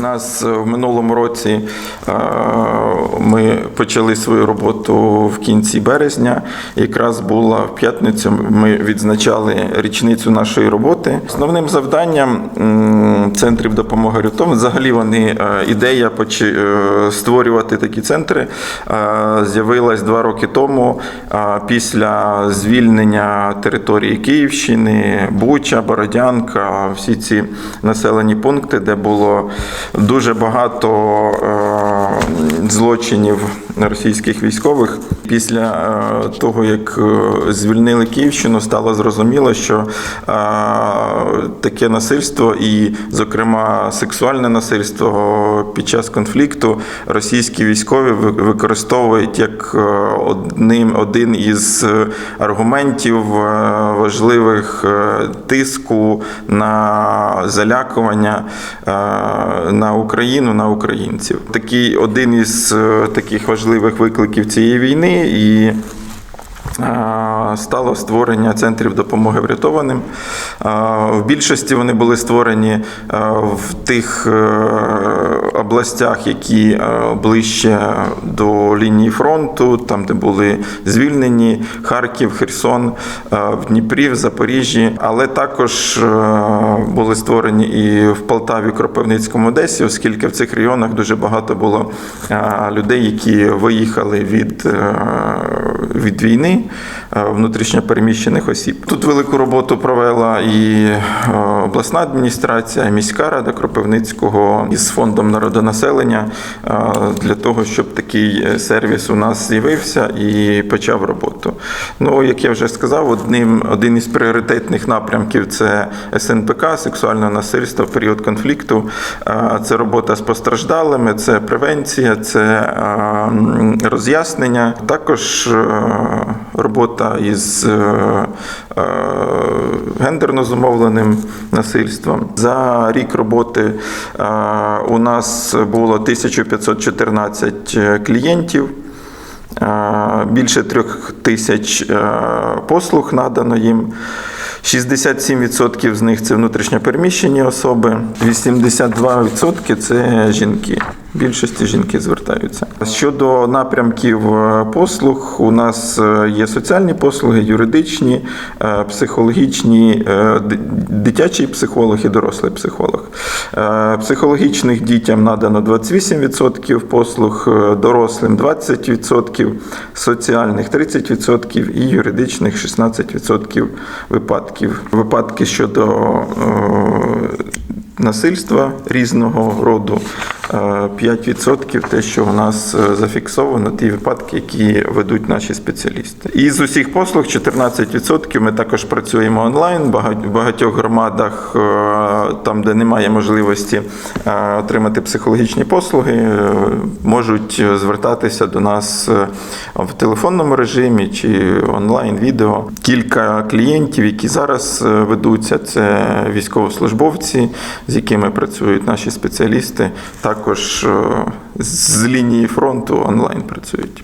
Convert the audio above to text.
Нас в минулому році е, ми почали свою роботу в кінці березня. Якраз була в п'ятницю. Ми відзначали річницю нашої роботи. Основним завданням центрів допомоги рятовим, взагалі вони е, ідея е, створювати такі центри е, з'явилась два роки тому е, після звільнення території Київщини, Буча, Бородянка, всі ці населені пункти, де було дуже багато е, злочинів російських військових. Після е, того, як е, звільнили Київщину, стало зрозуміло, що е, таке насильство, і, зокрема, сексуальне насильство під час конфлікту російські військові використовують як одним один із аргументів важливих тиску на залякування на Україну, на українців. Такий один із е, таких важливих викликів цієї війни. І стало створення центрів допомоги врятованим. В більшості вони були створені в тих е, областях, які е, ближче до лінії фронту, там, де були звільнені Харків, Херсон, в Дніпрі, в Запоріжжі, але також е, були створені і в Полтаві, Кропивницькому, Одесі, оскільки в цих регіонах дуже багато було людей, які виїхали від, від війни е, внутрішньо переміщених осіб. Тут велику роботу провела і е, обласна адміністрація, і міська рада Кропивницького із фондом народонаселення е, для того, щоб такий сервіс у нас з'явився і почав роботу. Ну, як я вже сказав, одним один із пріоритетних напрямків це СНПК, сексуальне насильство в період конфлікту. Це робота з постраждалими, це превенція, це роз'яснення. Також робота із е, е, гендерно зумовленим насильством. За рік роботи е, у нас було 1514 клієнтів. Е, Більше трьох тисяч е, послуг надано їм. 67% з них це внутрішньопереміщені особи, 82% це жінки. Більшості жінки звертаються. Щодо напрямків е, послуг, у нас е, є соціальні послуги, юридичні, е, психологічні, дитячий психолог і дорослий психолог. Психологічних дітям надано 28% послуг, дорослим 20%, соціальних 30% і юридичних 16% випадків. Випадки щодо насильства різного роду. Е, 5% те, що у нас е, зафіксовано, ті випадки, які ведуть наші спеціалісти. І з усіх послуг 14% ми також працюємо онлайн. В багатьох громадах, е, там, де немає можливості е, отримати психологічні послуги, е, можуть звертатися до нас е, в телефонному режимі чи онлайн відео. Кілька клієнтів, які зараз е, ведуться, це військовослужбовці, з якими працюють наші спеціалісти. Також е, з лінії фронту онлайн працюють.